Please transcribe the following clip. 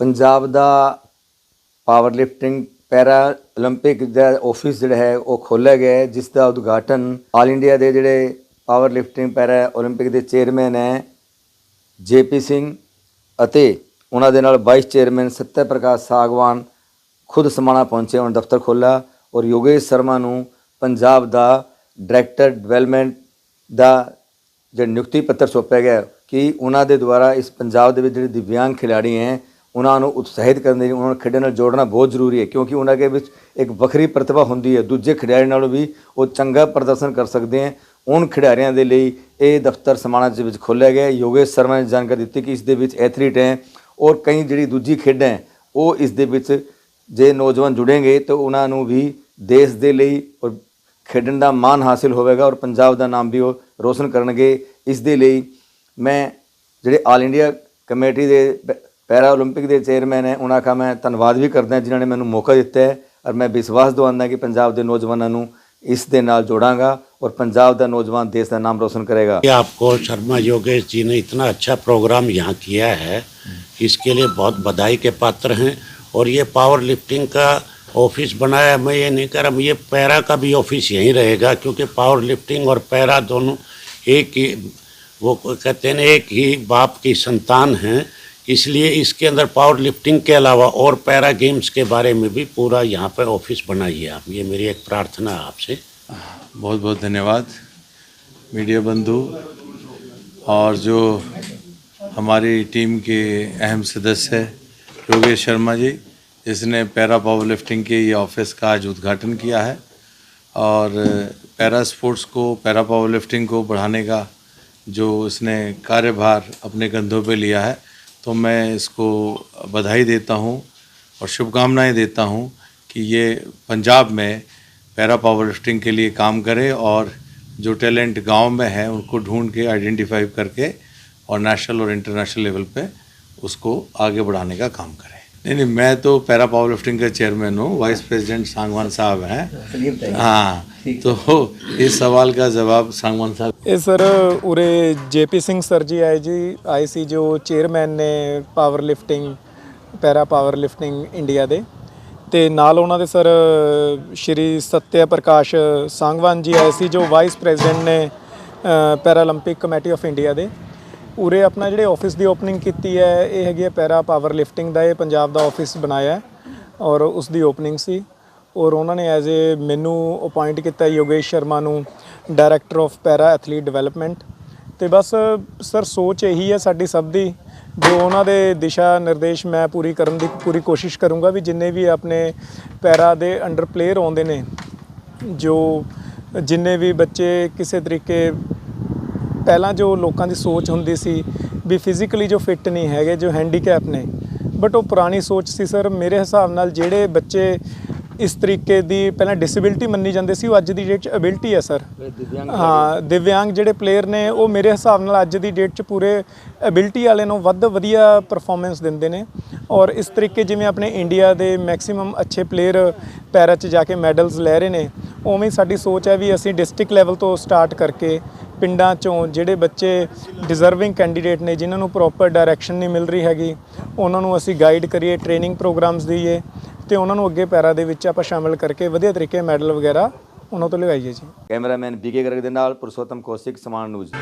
ਪੰਜਾਬ ਦਾ power lifting para 올림픽 ਦਾ office ਜਿਹੜਾ ਹੈ ਉਹ ਖੋਲ੍ਹਿਆ ਗਿਆ ਹੈ ਜਿਸ ਦਾ ਉਦਘਾਟਨ ਆਲ ਇੰਡੀਆ ਦੇ ਜਿਹੜੇ ਪਾਵਰ ਲਿਫਟਿੰਗ ਪੈਰਾ 올림픽 ਦੇ ਚੇਅਰਮੈਨ ਹੈ ਜੇਪੀ ਸਿੰਘ ਅਤੇ ਉਹਨਾਂ ਦੇ ਨਾਲ ਵਾਈਸ ਚੇਅਰਮੈਨ ਸਤਿਆ ਪ੍ਰਕਾਸ਼ ਸਾਗਵਾਨ ਖੁਦ ਸਮਾਣਾ ਪਹੁੰਚੇ ਉਹਨਾਂ ਦਫ਼ਤਰ ਖੋਲ੍ਹਾ ਔਰ ਯੋਗੇਸ਼ ਸ਼ਰਮਾ ਨੂੰ ਪੰਜਾਬ ਦਾ ਡਾਇਰੈਕਟਰ ਡਿਵੈਲਪਮੈਂਟ ਦਾ ਜਿਹੜਾ ਨਿਯੁਕਤੀ ਪੱਤਰ ਸੌਂਪਿਆ ਗਿਆ ਕਿ ਉਹਨਾਂ ਦੇ ਦੁਆਰਾ ਇਸ ਪੰਜਾਬ ਦੇ ਵਿੱਚ ਜਿਹੜੇ ਦਿਵਿਆਂਗ ਖਿਡਾਰੀ ਹੈ ਉਹਨਾਂ ਨੂੰ ਉਤਸ਼ਾਹਿਤ ਕਰਨ ਦੇ ਲਈ, ਉਹਨਾਂ ਨੂੰ ਖੇਡਾਂ ਨਾਲ ਜੋੜਨਾ ਬਹੁਤ ਜ਼ਰੂਰੀ ਹੈ, ਕਿਉਂਕਿ ਉਹਨਾਂ ਦੇ ਵਿੱਚ ਇੱਕ ਵੱਖਰੀ ਪ੍ਰਤਿਭਾ ਹੁੰਦੀ ਹੈ। ਦੂਜੇ ਖਿਡਾਰੀ ਨਾਲੋਂ ਵੀ ਉਹ ਚੰਗਾ ਪ੍ਰਦਰਸ਼ਨ ਕਰ ਸਕਦੇ ਹੈ। ਉਹਨਾਂ ਖਿਡਾਰੀਆਂ ਦੇ ਲਈ ਇਹ ਦਫ਼ਤਰ ਸਮਾਣਾ ਦੇ ਵਿੱਚ ਖੋਲ੍ਹਿਆ ਗਿਆ ਯੋਗੇਸ਼ ਸ਼ਰਮਾ ਨੇ ਜਾਣਕਾਰੀ ਦਿੱਤੀ ਕਿ ਇਸ ਦੇ ਵਿੱਚ ਐਥਲੀਟ ਹੈ ਔਰ ਕਈ ਜਿਹੜੀ ਦੂਜੀ ਖੇਡਾਂ ਉਹ ਇਸ ਦੇ ਵਿੱਚ ਜੇ ਨੌਜਵਾਨ ਜੁੜेंगे ਤਾਂ ਉਹਨਾਂ ਨੂੰ ਵੀ ਦੇਸ਼ ਦੇ ਲਈ ਔਰ ਖੇਡਣ ਦਾ ਮਾਣ ਹਾਸਿਲ ਹੋਵੇਗਾ ਔਰ ਪੰਜਾਬ ਦਾ ਨਾਮ ਵੀ ਉਹ ਰੋਸ਼ਨ ਕਰਨਗੇ। ਇਸ ਦੇ ਲਈ ਮੈਂ ਜਿਹੜੇ ਆਲ ਇੰਡੀਆ ਕਮੇਟੀ ਦੇ ਪੈਰਾ 올림픽 ਦੇ ਚੇਅਰਮੈਨ ਹੈ ਉਹਨਾਂ ਦਾ ਮੈਂ ਧੰਨਵਾਦ ਵੀ ਕਰਦਾ ਜਿਨ੍ਹਾਂ ਨੇ ਮੈਨੂੰ ਮੌਕਾ ਦਿੱਤਾ ਹੈ ਔਰ ਮੈਂ ਵਿਸ਼ਵਾਸ ਦਵਾਉਂਦਾ ਕਿ ਪੰਜਾਬ ਦੇ ਨੌਜਵਾਨਾਂ ਨੂੰ ਇਸ ਦੇ ਨਾਲ ਜੋੜਾਂਗਾ ਔਰ ਪੰਜਾਬ ਦਾ ਨੌਜਵਾਨ ਦੇਸ਼ ਦਾ ਨਾਮ ਰੋਸ਼ਨ ਕਰੇਗਾ कि आपको शर्मा योगेश जी ने इतना अच्छा प्रोग्राम यहाँ किया है इसके लिए बहुत बधाई के पात्र हैं और ये पावर लिफ्टिंग का ऑफिस बनाया मैं ये नहीं कर रहा ये पैरा का भी ऑफिस यहीं रहेगा क्योंकि पावर लिफ्टिंग और पैरा दोनों एक ही वो कहते हैं ना, एक ही बाप की संतान हैं इसलिए इसके अंदर पावर लिफ्टिंग के अलावा और पैरा गेम्स के बारे में भी पूरा यहाँ पर ऑफ़िस बनाइए आप। ये मेरी एक प्रार्थना है आपसे। बहुत बहुत धन्यवाद, मीडिया बंधु। और जो हमारी टीम के अहम सदस्य है, योगेश शर्मा जी, जिसने पैरा पावर लिफ्टिंग के ये ऑफ़िस का आज उद्घाटन किया है। और पैरा स्पोर्ट्स को पैरा पावर लिफ्टिंग को बढ़ाने का जो इसने कार्यभार अपने कंधों पे लिया है तो मैं इसको बधाई देता हूँ और शुभकामनाएँ देता हूँ कि ये पंजाब में पैरा पावर लिफ्टिंग के लिए काम करे और जो टैलेंट गाँव में है उनको ढूंढ के आइडेंटिफाई करके और नेशनल और इंटरनेशनल लेवल पे उसको आगे बढ़ाने का काम करें। नहीं नहीं मैं तो पैरा पावर लिफ्टिंग का चेयरमैन हूँ वाइस प्रेसिडेंट सांगवान साहब हैं। हाँ तो इस सवाल का जवाब सांगवान साहब ਇਹ ਸਰ ਉਰੇ ਜੇਪੀ ਸਿੰਘ ਸਰ ਜੀ ਆਏ ਜੀ ਆਏ ਸੀ ਜੋ ਚੇਅਰਮੈਨ ਨੇ power lifting para power lifting India ਦੇ। ਤੇ ਨਾਲ ਉਹਨਾਂ ਦੇ ਸਰ ਸ਼੍ਰੀ ਸਤਿਆ ਪ੍ਰਕਾਸ਼ ਸੰਗਵਾਨ ਜੀ ਆਏ ਸੀ ਜੋ ਵਾਈਸ ਪ੍ਰੈਜ਼ੀਡੈਂਟ ਨੇ ਪੈਰਾਲੰਪਿਕ ਕਮੇਟੀ ਆਫ ਇੰਡੀਆ ਦੇ। ਉਰੇ ਆਪਣਾ ਜਿਹੜੇ ਆਫਿਸ ਦੀ ਓਪਨਿੰਗ ਕੀਤੀ ਹੈ ਇਹ ਹੈਗੀ ਹੈ ਪੈਰਾ ਪਾਵਰ ਲਿਫਟਿੰਗ ਦਾ ਇਹ ਪੰਜਾਬ ਦਾ ਆਫਿਸ ਬਣਾਇਆ ਹੈ। ਔਰ ਉਸ ਦੀ ਓਪਨਿੰਗ ਸੀ। ਔਰ ਉਹਨਾਂ ਨੇ ਐਜ਼ ਏ ਮੈਨੂੰ ਅਪਾਇੰਟ ਕੀਤਾ ਯੋਗੇਸ਼ ਸ਼ਰਮਾ ਨੂੰ director of para athlete development ਤੇ ਬਸ, ਸਰ, ਸੋਚ ਇਹੀ ਹੈ ਸਾਡੀ ਸਭ ਦੀ, ਜੋ ਉਹਨਾਂ ਦੇ ਦਿਸ਼ਾ ਨਿਰਦੇਸ਼ ਮੈਂ ਪੂਰੀ ਕਰਨ ਦੀ ਪੂਰੀ ਕੋਸ਼ਿਸ਼ ਕਰੂੰਗਾ ਵੀ ਜਿੰਨੇ ਵੀ ਆਪਣੇ ਪੈਰਾ ਦੇ ਅੰਡਰ ਪਲੇਅਰ ਆਉਂਦੇ ਨੇ, ਜੋ ਜਿੰਨੇ ਵੀ ਬੱਚੇ ਕਿਸੇ ਤਰੀਕੇ ਪਹਿਲਾਂ ਜੋ ਲੋਕਾਂ ਦੀ ਸੋਚ ਹੁੰਦੀ ਸੀ ਵੀ ਫਿਜ਼ੀਕਲੀ ਜੋ ਫਿੱਟ ਨਹੀਂ ਹੈਗੇ, ਜੋ ਹੈਂਡੀਕੈਪ ਨੇ ਬਟ ਉਹ ਪੁਰਾਣੀ ਸੋਚ ਸੀ, ਸਰ, ਮੇਰੇ ਹਿਸਾਬ ਨਾਲ ਜਿਹੜੇ ਬੱਚੇ ਇਸ ਤਰੀਕੇ ਦੀ ਪਹਿਲਾਂ ਡਿਸੇਬਿਲਟੀ ਮੰਨੀ ਜਾਂਦੇ ਸੀ ਉਹ ਅੱਜ ਦੀ ਡੇਟ 'ਚ ਅਬਿਲਿਟੀ ਹੈ ਸਰ ਹਾਂ ਦਿਵਿਆਂਗ ਜਿਹੜੇ ਪਲੇਅਰ ਨੇ ਉਹ ਮੇਰੇ ਹਿਸਾਬ ਨਾਲ ਅੱਜ ਦੀ ਡੇਟ 'ਚ ਪੂਰੇ ਅਬਿਲਿਟੀ ਵਾਲੇ ਨੂੰ ਵੱਧ ਵਧੀਆ ਪਰਫਾਰਮੈਂਸ ਦਿੰਦੇ ਨੇ। ਔਰ ਇਸ ਤਰੀਕੇ ਜਿਵੇਂ ਆਪਣੇ ਇੰਡੀਆ ਦੇ ਮੈਕਸਿਮਮ ਅੱਛੇ ਪਲੇਅਰ ਪੈਰਾ 'ਚ ਜਾ ਕੇ ਮੈਡਲਸ ਲੈ ਰਹੇ ਨੇ ਉਵੇਂ ਸਾਡੀ ਸੋਚ ਹੈ ਵੀ ਅਸੀਂ ਡਿਸਟ੍ਰਿਕਟ ਲੈਵਲ ਤੋਂ ਸਟਾਰਟ ਕਰਕੇ ਪਿੰਡਾਂ 'ਚੋਂ ਜਿਹੜੇ ਬੱਚੇ ਡਿਜ਼ਰਵਿੰਗ ਕੈਂਡੀਡੇਟ ਨੇ ਜਿਨ੍ਹਾਂ ਨੂੰ ਪ੍ਰੋਪਰ ਡਾਇਰੈਕਸ਼ਨ ਨਹੀਂ ਮਿਲ ਰਹੀ ਹੈਗੀ ਉਹਨਾਂ ਨੂੰ ਅਸੀਂ ਗਾਈਡ ਕਰੀਏ ਟ੍ਰੇਨਿੰਗ ਪ੍ਰੋਗਰਾਮਸ ਦਈਏ। ਤੇ ਉਹਨਾਂ ਨੂੰ ਅੱਗੇ ਪੈਰਾ ਦੇ ਵਿੱਚ ਆਪਾਂ ਸ਼ਾਮਿਲ ਕਰਕੇ ਵਧੀਆ ਤਰੀਕੇ ਮੈਡਲ ਵਗੈਰਾ ਉਹਨਾਂ ਤੋਂ ਲਗਾਈਏ ਜੀ। ਕੈਮਰਾਮੈਨ ਬੀਕੇ ਗਰਗ ਦੇ ਨਾਲ ਪੁਰਸ਼ੋਤਮ ਕੌਸ਼ਿਕ ਸਮਾਨ ਨਿਊਜ਼।